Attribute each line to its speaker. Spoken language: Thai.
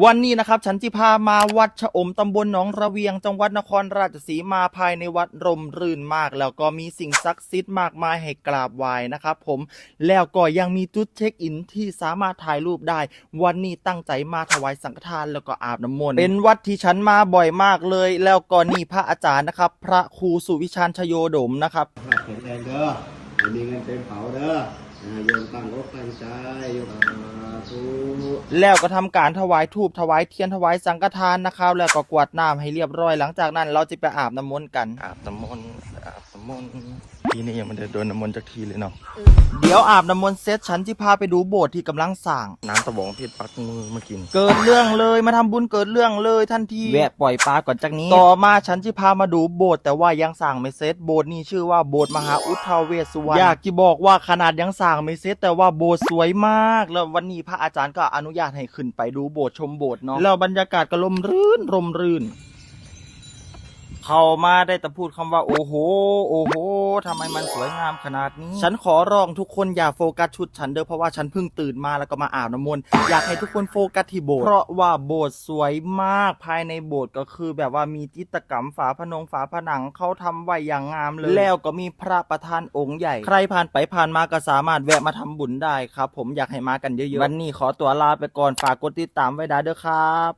Speaker 1: วันนี้นะครับฉันจะพามาวัดชะอมตำบลหนองระเวียง จังหวัดนครราชสีมาภายในวัดร่มรื่นมาก แล้วก็มีสิ่งศักดิ์สิทธิ์มากมายให้กราบไหว้นะครับผมแล้วก็ยังมีจุดเช็คอินที่สามารถถ่ายรูปได้ วันนี้ตั้งใจมาถวายสังฆทานแล้วก็อาบน้ำมนต์เป็นวัดที่ฉันมาบ่อยมากเลย แล้วก็นี่พระอาจารย์นะครับ พระครูสุวิชานชโยดมนะครับ
Speaker 2: แข็งแรงเด้อมีเงินเต็มเผาเด้อ โยมตั้งอกตั้งใจโยมสาธุ
Speaker 1: แล้วก็ทำการถวายทูบถวายเทียนถวายสังฆทานนะครับ แล้วก็กรวดน้ำให้เรียบร้อย หลังจากนั้นเราจะไปอาบน้ำมนต์กัน อาบน้ำมนต์อาบน้ำมนต์ ทีนี้ยังไม่ได้โดนน้ำมนต์จากทีเลยเนาะเดี๋ยวอาบน้ำมนต์เสร็จฉันจะพาไปดูโบสถ์ที่กำลังสร้าง น้ำตะบองพิษปักมือมากิน เกิดเรื่องเลยมาทำบุญเกิดเรื่องเลยทันทีแวะปล่อยปลาก่อนจากนี้ ต่อมาฉันจะพามาดูโบสถ์แต่ว่ายังสร้างไม่เสร็จโบสถ์นี้ชื่อว่าโบสถ์มหาอุทธาเวสสุวรรณอยากจะบอกว่าขนาดยังสร้างไม่เสร็จแต่ว่าโบสถ์สวยมาก แล้ววันนี้พระอาจารย์ก็อนุญาตให้ขึ้นไปดูโบสถ์ชมโบสถ์เนาะแล้วบรรยากาศก็ลมรื่นลมรื่น เข้ามาได้แต่พูดคำว่า โอ้โห โอ้โหทำไมมันสวยงามขนาดนี้ ฉันขอร้องทุกคนอย่าโฟกัสชุดฉันเด้อเพราะว่าฉันเพิ่งตื่นมาแล้วก็มาอาบน้ำมนต์อยากให้ทุกคนโฟกัสที่โบสถ์เพราะว่าโบสถ์สวยมากภายในโบสถ์ก็คือ แบบว่ามีจิตรกรรมฝาผนงฝาผนังเขาทำไว้อย่างงามเลย แล้วก็มีพระประธานองค์ใหญ่ ใครผ่านไปผ่านมาก็สามารถแวะมาทำบุญได้ครับ ผมอยากให้มากันเยอะๆวันนี้ขอตัวลาไปก่อนฝากกดติดตามไว้ได้เด้อครับ